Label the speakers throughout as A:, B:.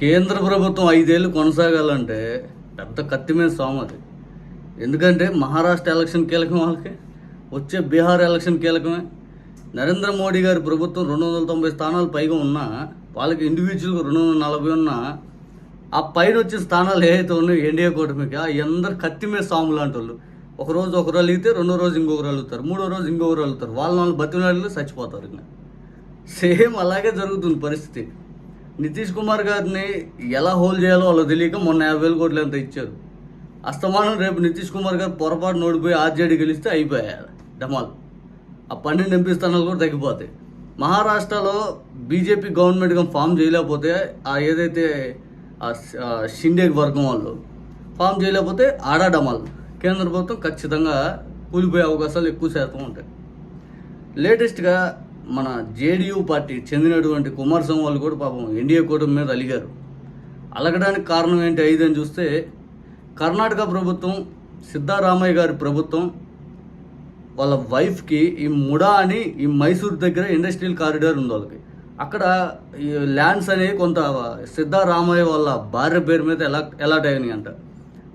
A: కేంద్ర ప్రభుత్వం ఐదేళ్ళు కొనసాగాలంటే పెద్ద కత్తిమైన సోమ అది. ఎందుకంటే మహారాష్ట్ర ఎలక్షన్ కీలకం వాళ్ళకి వచ్చే బీహార్ ఎలక్షన్ కీలకమే. నరేంద్ర మోడీ గారి ప్రభుత్వం రెండు వందల తొంభై స్థానాలు పైగా ఉన్నా వాళ్ళకి ఇండివిజువల్గా రెండు వందల నలభై ఉన్నా ఆ పైన వచ్చిన స్థానాలు ఏవైతే ఉన్నాయో ఎన్డీఏ కూటమికి ఆ అందరు కత్తి మీద సాము లాంటి వాళ్ళు ఒక రోజు ఒకరు అలిగితే రెండో రోజు ఇంకొకరు అలుగుతారు మూడో రోజు ఇంకొకరు అలుగుతారు వాళ్ళ వాళ్ళు బతినాళ్ళు చచ్చిపోతారు ఇంకా. సేమ్ అలాగే జరుగుతుంది పరిస్థితి. నితీష్ కుమార్ గారిని ఎలా హోల్డ్ చేయాలో వాళ్ళు తెలియక మొన్న యాభై వేల కోట్లు ఎంత ఇచ్చారు. అస్తమానం రేపు నితీష్ కుమార్ గారు పొరపాటు నోడిపోయి ఆర్జేడీ గెలిస్తే అయిపోయారు. డమాల్ ఆ పన్నెండు ఎంపీ స్థానాలు కూడా తగ్గిపోతాయి. మహారాష్ట్రలో బీజేపీ గవర్నమెంట్గా ఫామ్ చేయలేకపోతే ఆ ఏదైతే ఆ షిండే వర్గం వాళ్ళు ఫామ్ చేయలేకపోతే ఆడా డమాల్ కేంద్ర ప్రభుత్వం ఖచ్చితంగా కూలిపోయే అవకాశాలు ఎక్కువ శాతం ఉంటాయి. లేటెస్ట్గా మన జేడీయూ పార్టీ చెందినటువంటి కుమారస్వామి వాళ్ళు కూడా పాపం ఎన్డీఏ కూటమి మీద అలిగారు. అలగడానికి కారణం ఏంటి ఐదని అని చూస్తే కర్ణాటక ప్రభుత్వం సిద్ధారామయ్య గారి ప్రభుత్వం వాళ్ళ వైఫ్కి ఈ ముడా అని ఈ మైసూర్ దగ్గర ఇండస్ట్రియల్ కారిడార్ ఉంది వాళ్ళకి. అక్కడ ఈ ల్యాండ్స్ అనేవి కొంత సిద్ధారామయ్య వాళ్ళ భార్య పేరు మీద ఎలా ఎలాట్ అయినాయి అంట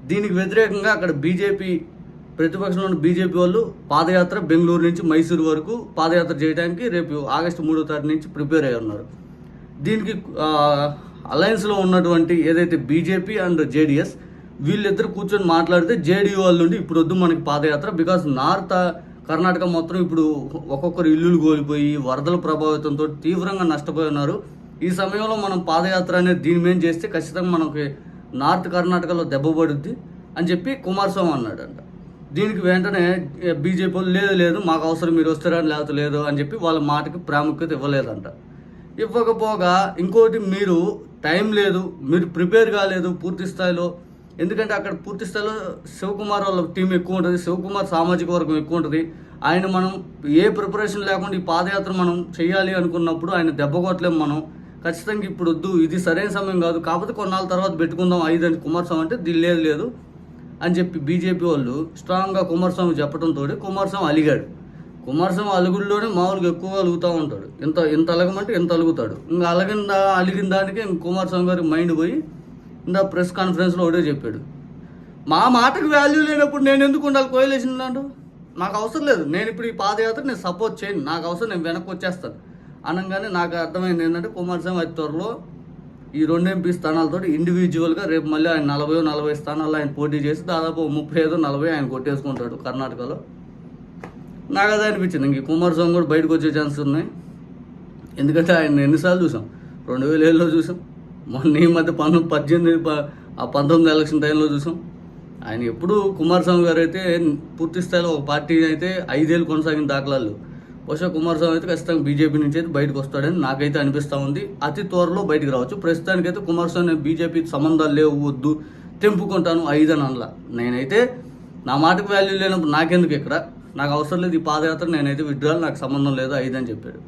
A: దీనికి వ్యతిరేకంగా అక్కడ బీజేపీ ప్రతిపక్షంలో ఉన్న బీజేపీ వాళ్ళు పాదయాత్ర బెంగళూరు నుంచి మైసూరు వరకు పాదయాత్ర చేయడానికి రేపు ఆగస్టు మూడో తారీఖు నుంచి ప్రిపేర్ అయ్యి ఉన్నారు. దీనికి అలయన్స్లో ఉన్నటువంటి ఏదైతే బీజేపీ అండ్ జేడిఎస్ వీళ్ళిద్దరు కూర్చొని మాట్లాడితే జేడీయూ వాళ్ళ నుండి ఇప్పుడు వద్దు మనకి పాదయాత్ర బికాస్ నార్త్ కర్ణాటక మొత్తం ఇప్పుడు ఒక్కొక్కరు ఇల్లులు కోల్పోయి వరదల ప్రభావితంతో తీవ్రంగా నష్టపోయి ఉన్నారు. ఈ సమయంలో మనం పాదయాత్ర అనేది దీని మీద చేస్తే ఖచ్చితంగా మనకి నార్త్ కర్ణాటకలో దెబ్బ పడుద్ది అని చెప్పి కుమారస్వామి అన్నాడంట. దీనికి వెంటనే బీజేపీ వాళ్ళు లేదు లేదు మాకు అవసరం మీరు వస్తారా లేకపోతే లేదు అని చెప్పి వాళ్ళ మాటకి ప్రాముఖ్యత ఇవ్వలేదంట. ఇవ్వకపోగా ఇంకోటి మీరు టైం లేదు మీరు ప్రిపేర్ కాలేదు పూర్తి స్థాయిలో. ఎందుకంటే అక్కడ పూర్తి స్థాయిలో శివకుమార్ వాళ్ళ టీం ఎక్కువ ఉంటుంది శివకుమార్ సామాజిక వర్గం ఎక్కువ ఉంటుంది. ఆయన మనం ఏ ప్రిపరేషన్ లేకుండా ఈ పాదయాత్ర మనం చేయాలి అనుకున్నప్పుడు ఆయన దెబ్బ కొట్టలేము మనం. ఖచ్చితంగా ఇప్పుడు వద్దు ఇది సరైన సమయం కాదు. కాకపోతే కొన్నాళ్ళ తర్వాత పెట్టుకుందాం ఐదు అని కుమారస్వామి అంటే దీని లేదు లేదు అని చెప్పి బీజేపీ వాళ్ళు స్ట్రాంగ్గా కుమారస్వామి చెప్పడంతో కుమారస్వామి అలిగాడు. కుమారస్వామి అలుగుల్లోనే మామూలుగా ఎక్కువ అలుగుతూ ఉంటాడు. ఇంత ఇంత అలగమంటే ఇంత అలుగుతాడు. ఇంకా అలగిందా అలిగిన దానికి ఇంక కుమారస్వామి గారి మైండ్ పోయి ఇందా ప్రెస్ కాన్ఫరెన్స్లో ఒకటే చెప్పాడు. మా మాటకు వాల్యూ లేనప్పుడు నేను ఎందుకు ఉండాలి కోయలేషన్ నాకు అవసరం లేదు. నేను ఇప్పుడు ఈ పాదయాత్ర నేను సపోర్ట్ చేయను. నాకు అవసరం నేను వెనక్కి వచ్చేస్తాను. అనగానే నాకు అర్థమైంది ఏంటంటే కుమారస్వామి అతి త్వరలో ఈ రెండు ఎంపీ స్థానాలతో ఇండివిజువల్గా రేపు మళ్ళీ ఆయన నలభై నలభై స్థానాల్లో ఆయన పోటీ చేసి దాదాపు ముప్పై ఐదు నలభై ఆయన కొట్టేసుకుంటాడు కర్ణాటకలో. నాకు అదే అనిపించింది. ఇంక కుమారస్వామి కూడా బయటకు వచ్చే ఛాన్సెస్ ఉన్నాయి. ఎందుకంటే ఆయన ఎన్నిసార్లు చూసాం. రెండు వేల ఏళ్ళలో చూసాం. మొన్న ఈ మధ్య పంతొమ్మిది పద్దెనిమిది ప- ఆ పంతొమ్మిది ఎలక్షన్ టైంలో చూసాం. ఆయన ఎప్పుడు కుమారస్వామి గారు అయితే పూర్తి స్థాయిలో ఒక పార్టీ అయితే ఐదేళ్ళు కొనసాగిన దాఖలాలు. బహుశా కుమారస్వామి అయితే ఖచ్చితంగా బీజేపీ నుంచి అయితే బయటకు వస్తాడని నాకైతే అనిపిస్తూ ఉంది. అతి త్వరలో బయటకు రావచ్చు. ప్రస్తుతానికైతే కుమారస్వామి బీజేపీ సంబంధాలు లేవు వద్దు తెంపుకుంటాను ఐదు అని అనలా. నేనైతే నా మాటకు వాల్యూ లేనప్పుడు నాకెందుకు ఇక్కడ? నాకు అవసరం లేదు ఈ పాదయాత్ర నేనైతే విడ్రాలు నాకు సంబంధం లేదు ఐదు అని చెప్పాడు.